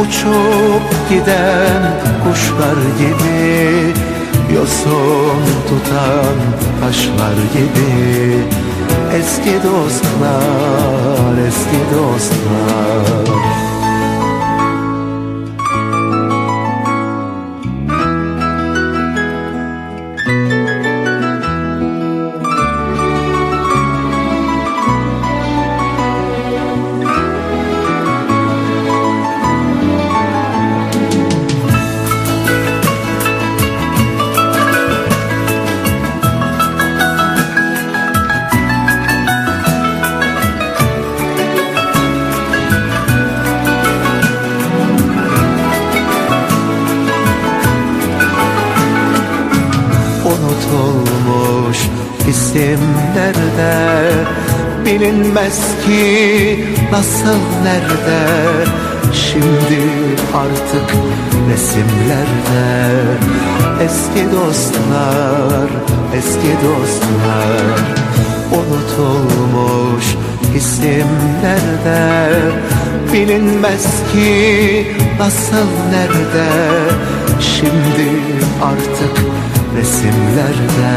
Uçup giden kuşlar gibi Yosun tutan taşlar gibi. Eski dostlar, eski dostlar Bilinmez ki nasıl nerede? Şimdi artık resimlerde. Eski dostlar, eski dostlar. Unutulmuş isimlerde. Bilinmez ki nasıl nerede? Şimdi artık resimlerde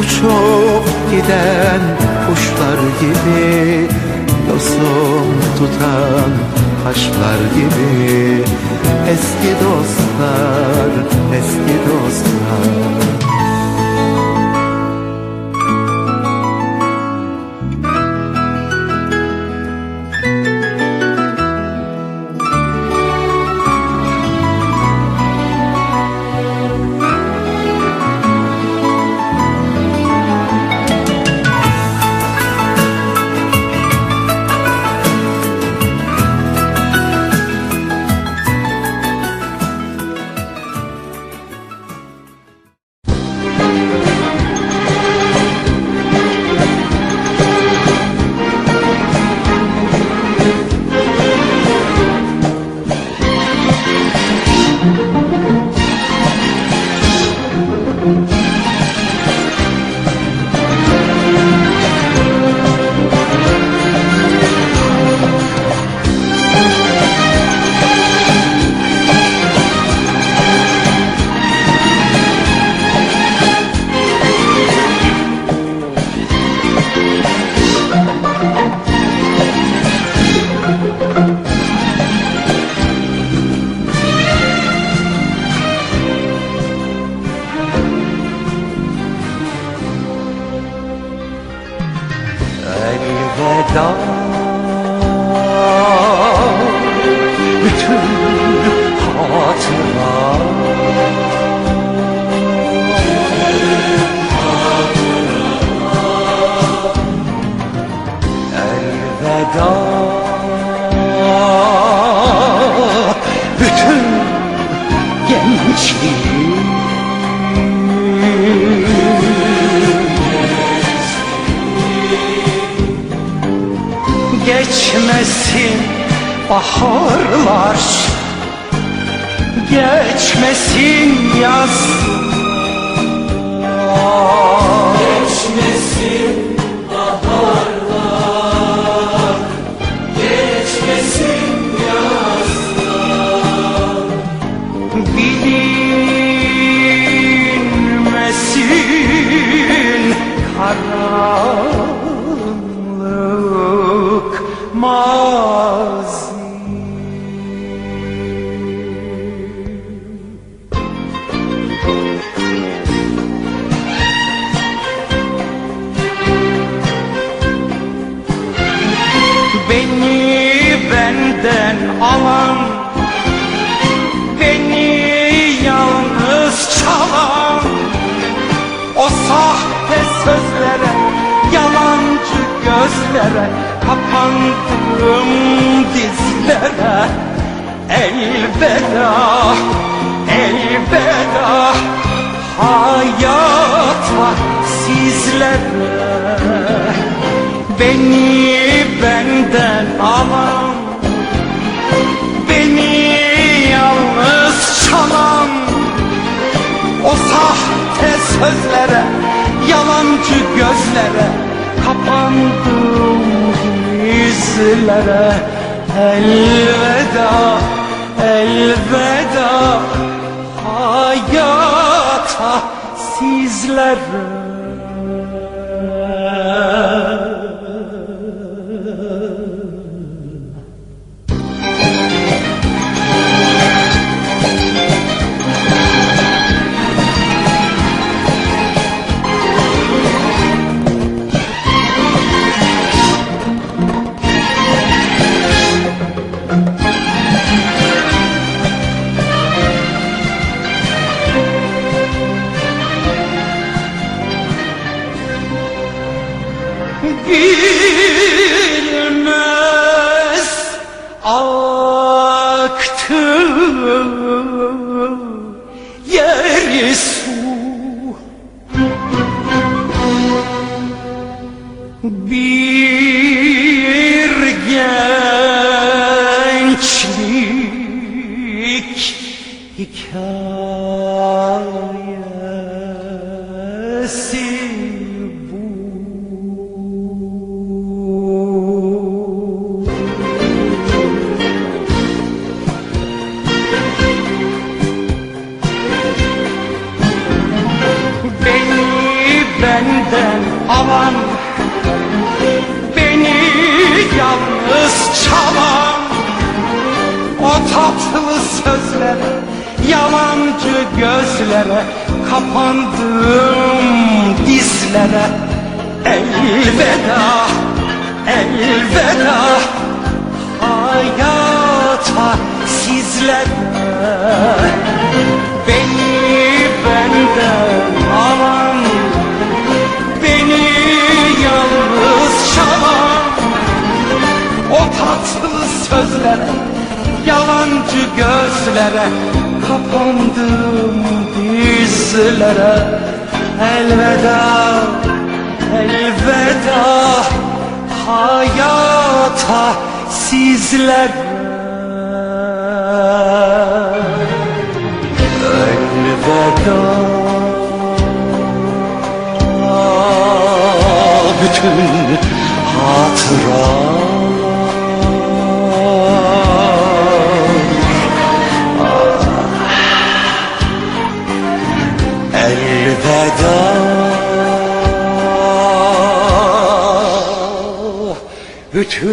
Uçup giden kuşlar gibi Yosun tutan taşlar gibi. Eski dostlar, eski dostlar geçmesin baharlar geçmesin yaz Geçmesin baharlar gözlere Kapandım dizlere. Elveda Elveda Hayata sizlere. Beni benden alan Beni yalnız çalan O sahte sözlere Yalancı gözlere Kapandım yüzlere Elveda Elveda. Hayata sizlere gençlik hikayesi benden alan Beni yalnız çalan O tatlı Yalancı gözlere Kapandım dizlere Elveda Elveda Hayata sizlere. Beni benden alan Beni yalnız çalan O tatlı sözlere Yalancı gözlere Kapandım dizlere Elveda Elveda Hayata sizlere Elveda. Bütün hatıra bütün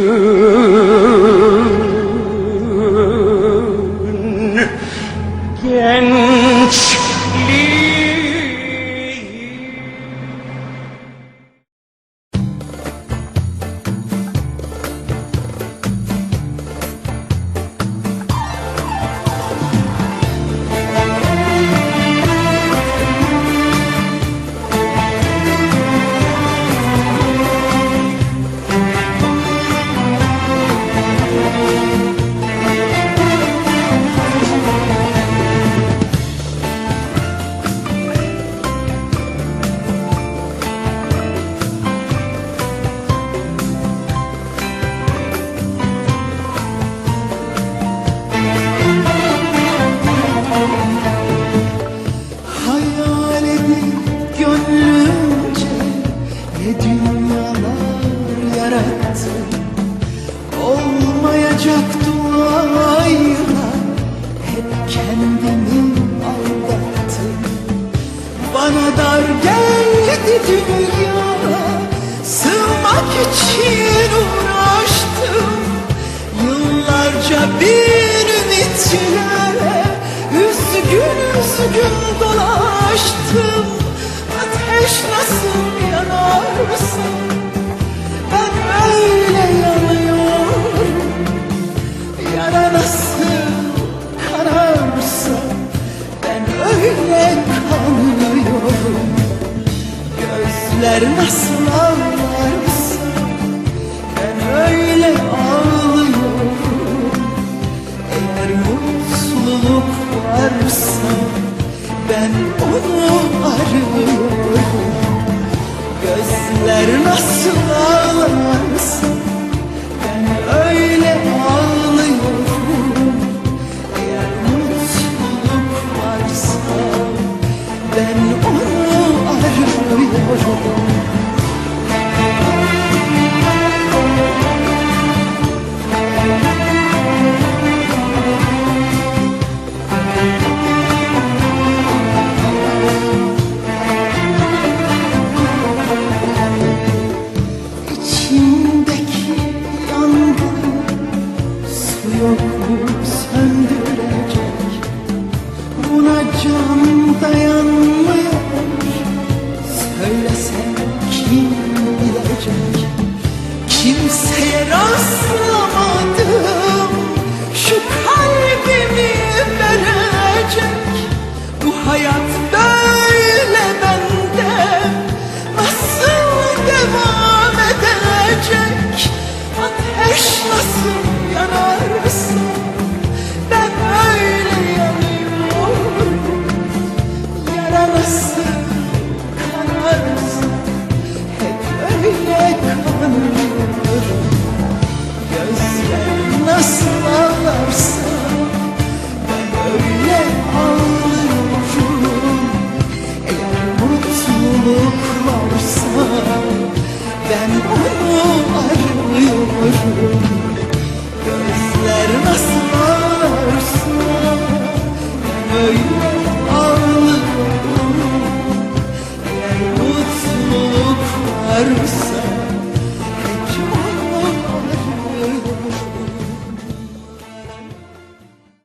Yıllarca bir ümitlere Üzgün üzgün dolaştım. Ateş nasıl yanarsa Ben öyle yanıyorum. Yara nasıl kanarsa Ben öyle kanıyorum Gözler nasıl ağlarsa Ben onu arıyorum mutluluk varsa Ben onu arıyorum. Gözler nasıl ağlarsa Ben öyle ağlıyorum. Eğer mutluluk varsa